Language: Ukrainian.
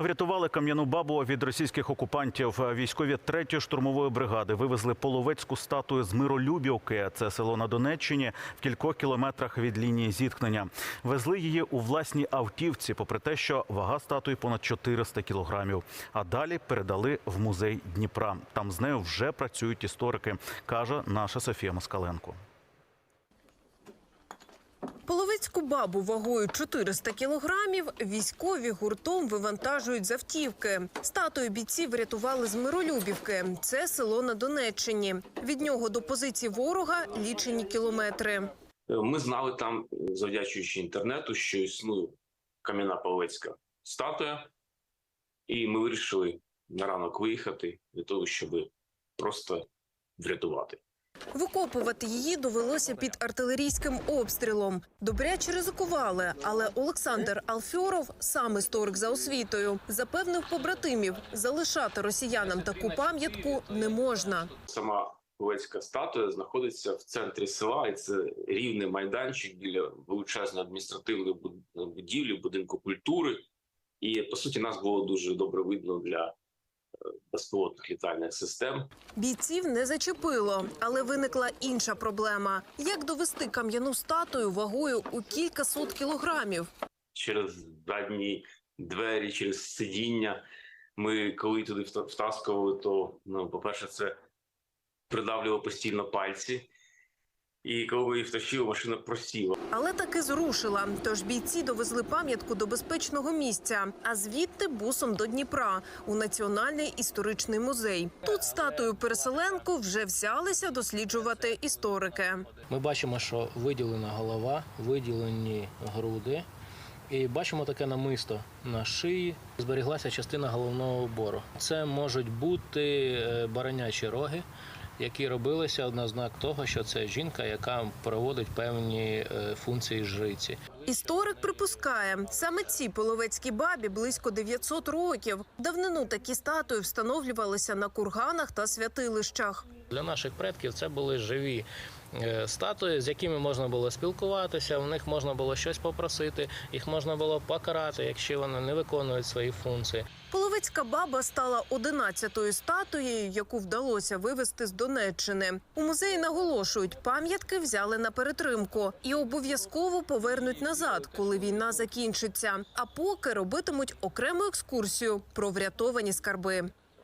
Врятували кам'яну бабу від російських окупантів. Військові 3-ї штурмової бригади вивезли половецьку статую з Миролюбівки. Це село на Донеччині в кількох кілометрах від лінії зіткнення. Везли її у власній автівці, попри те, що вага статуї понад 400 кілограмів. А далі передали в музей Дніпра. Там з нею вже працюють історики, каже наша Софія Москаленко. Половецьку бабу вагою 400 кілограмів військові гуртом вивантажують з автівки. Статую бійців врятували з Миролюбівки. Це село на Донеччині. Від нього до позиції ворога лічені кілометри. Ми знали там, завдячуючи інтернету, що існує кам'яна половецька статуя, і ми вирішили на ранок виїхати для того, щоб просто врятувати. Викопувати її довелося під артилерійським обстрілом. Добряче ризикували, але Олександр Алфьоров, сам історик за освітою, запевнив побратимів, залишати росіянам таку пам'ятку не можна. Сама половецька статуя знаходиться в центрі села, і це рівний майданчик біля величезної адміністративної буд- будівлі, будинку культури. І по суті, нас було дуже добре видно для безпілотних літальних систем. Бійців не зачепило, але виникла інша проблема: як довести кам'яну статую вагою у кілька сот кілограмів. через задні двері, через сидіння. Ми коли туди вта- втаскували, то ну, по-перше, це придавлювало постійно пальці. І коли їх втащили, машина просіла. Але таки зрушила. Тож бійці довезли пам'ятку до безпечного місця, а звідти бусом до Дніпра у національний історичний музей. Тут статую переселенку вже взялися досліджувати історики. Ми бачимо, що виділена голова, виділені груди. І бачимо таке намисто на шиї. Зберіглася частина головного убору. Це можуть бути е, баранячі роги, які робилися на знак того, що це жінка, яка проводить певні е, функції жриці. Історик припускає, саме цій половецькій бабі близько 900 років. Давнину такі статуї встановлювалися на курганах та святилищах. Для наших предків це були живі статуї, з якими можна було спілкуватися. В них можна було щось попросити, їх можна було покарати, якщо вони не виконують свої функції. Половецька баба стала 11-ю статуєю, яку вдалося вивезти з Донеччини. У музеї наголошують, пам'ятки взяли на перетримку і обов'язково повернуть назад, коли війна закінчиться. А поки робитимуть окрему екскурсію про врятовані скарби.